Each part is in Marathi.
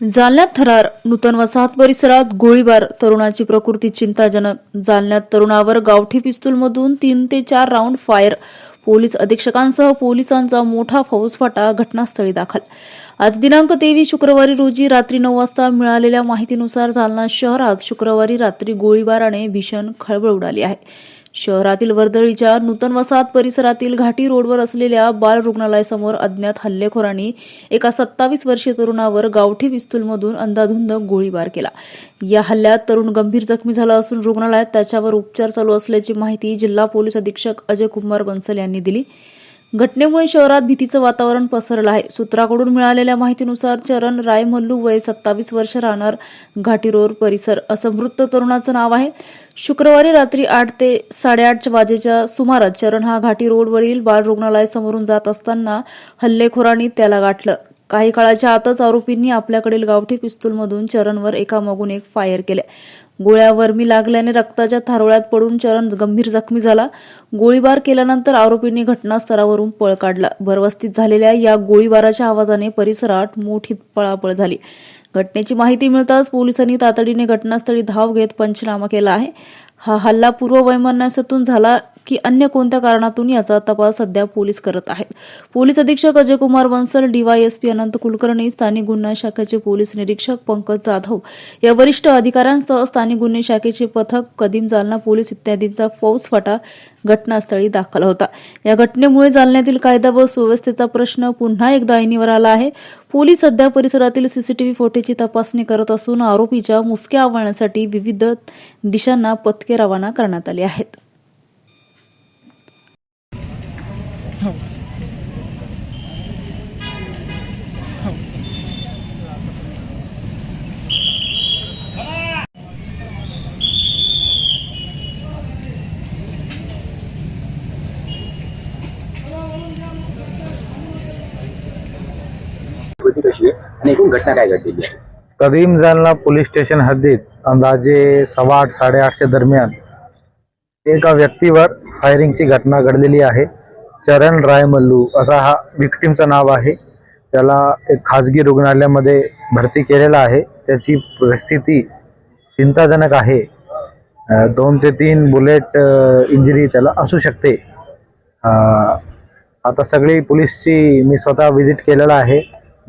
जालन्यात थरार. नूतन वसाहत परिसरात गोळीबार. तरुणाची प्रकृती चिंताजनक. जालन्यात तरुणावर गावठी पिस्तूलमधून तीन ते चार राऊंड फायर. पोलीस अधीक्षकांसह पोलिसांचा मोठा फौजफाटा घटनास्थळी दाखल. आज दिनांक तेवीस शुक्रवारी रोजी रात्री नऊ वाजता मिळालेल्या माहितीनुसार जालना शहरात शुक्रवारी रात्री गोळीबाराने भीषण खळबळ उडाली आहे. शहरातील वर्दळीच्या नूतन वसाहत परिसरातील घाटी रोडवर असलेल्या बाल रुग्णालयासमोर अज्ञात हल्लेखोरांनी एका सत्तावीस वर्षीय तरुणावर गावठी पिस्तूलमधून अंधाधुंद गोळीबार केला. या हल्ल्यात तरुण गंभीर जखमी झाला असून रुग्णालयात त्याच्यावर उपचार चालू असल्याची माहिती जिल्हा पोलीस अधीक्षक अजय कुमार बन्सल यांनी दिली. घटनेमुळे शहरात भीतीचं वातावरण पसरलं आहे. सूत्राकडून मिळालेल्या माहितीनुसार चरण राय मल्लू वय सत्तावीस वर्ष राहणार घाटी रोड परिसर. असं मृत तरुणाचं नाव आहे. शुक्रवारी रात्री आठ ते साडेआठ वाजेच्या सुमारास चरण हा घाटी रोडवरील बाल रुग्णालयासमोरून जात असताना हल्लेखोरांनी त्याला गाठलं. काही काळाच्या आतच आरोपींनी आपल्याकडील गावठी पिस्तूलमधून चरणवर एकामागून एक फायर केले. गोळ्या वर्मी लागल्याने रक्ताच्या थारोळ्यात पडून चरण गंभीर जखमी झाला. गोळीबार केल्यानंतर आरोपींनी घटनास्थळावरून पळ काढला. भरवस्तीत झालेल्या या गोळीबाराच्या आवाजाने परिसरात मोठी पळापळ झाली. घटनेची माहिती मिळताच पोलिसांनी तातडीने घटनास्थळी धाव घेत पंचनामा केला आहे. हा हल्ला पूर्व वैमनस्यातून झाला. की अन्य कोणत्या कारणातून याचा तपास सध्या पोलीस करत आहेत. पोलीस अधीक्षक अजय कुमार बन्सल डीवायएसपी अनंत कुलकर्णी स्थानिक गुन्हा शाखेचे पोलीस निरीक्षक पंकज जाधव या वरिष्ठ अधिकाऱ्यांसह स्थानिक गुन्हे शाखेचे पथक कदीम जालना पोलीस इत्यादींचा फौजफाटा घटनास्थळी दाखल होता. या घटनेमुळे जालन्यातील कायदा व सुव्यवस्थेचा प्रश्न पुन्हा एकदा ऐनीवर आला आहे. पोलीस सध्या परिसरातील सीसीटीव्ही फुटेजची तपासणी करत असून आरोपीच्या मुसक्या आवळण्यासाठी विविध दिशांना पथके रवाना करण्यात आली आहेत. कृती कशी आहे आणि एकूण घटना काय घडलेली आहे? कदीम जालना पोलीस स्टेशन हद्दीत अंदाजे सव्वा आठ साडेआठच्या दरम्यान एका व्यक्तीवर फायरिंगची घटना घडलेली आहे. चरण रायमल्लू असा हा विक्टीमचं नाव आहे. त्याला एक खाजगी रुग्णालयामध्ये भरती केलेला आहे. त्याची परिस्थिती चिंताजनक आहे. दोन ते तीन बुलेट इंजरी त्याला असू शकते. आता सगळी पोलीसची मी स्वतः व्हिजिट केलेला आहे.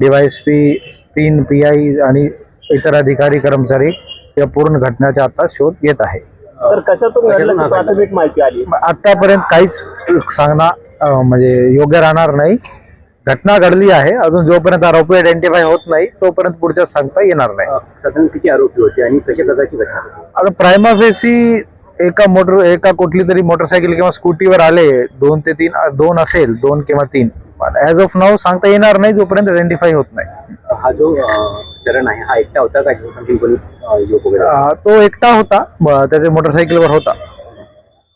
डीवायएसपी तीन पी आय आणि इतर अधिकारी कर्मचारी या पूर्ण घटनेचा आता शोध घेत आहे. तर कशातून घडलं? ती प्राथमिक माहिती आली. आतापर्यंत काहीच सांगणं म्हणजे योग्य राहणार नाही. घटना घडली आहे. अजून जोपर्यंत आरोपी आयडेंटिफाय होत नाही तोपर्यंत पुढच्या सांगता येणार नाही. साधारण किती आरोपी होते आणि कशा प्रकारची घटना आता प्रायमा फेसी एका मोटर एका कुठली तरी मोटरसायकल किंवा स्कूटीवर आले दोन ते तीन दोन असेल दोन किंवा तीन. ऍज ऑफ नाव सांगता येणार नाही जोपर्यंत आयडेंटिफाय होत नाही. हा जो चरण आहे हा एकटा होता का? अं, तो एकटा होता ब- त्याच्या मोटरसायकलवर होता.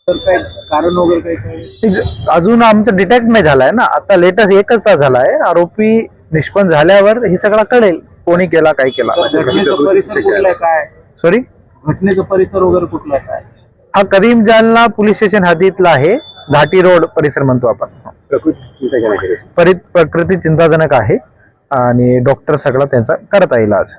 तर काय कारण वगैरे काय काय? ठीक- अजून आमचं डिटेक्ट नाही झालाय ना. आता लेटेस्ट एकच तास झालाय. आरोपी निष्पन्न झाल्यावर हे सगळं कळेल कोणी केला काय केला. घटनेचा परिसर कुठला आहे काय? सॉरी घटनेचा परिसर वगैरे कुठला आहे काय? हा करीम जालना पोलीस स्टेशन हद्दीतला आहे. घाटी रोड परिसर म्हणतो आपण. प्रकृती चिंताजनक आहे. प्रकृती चिंताजनक आहे. आणि डॉक्टर सगळा त्यांचा करता येईल आज.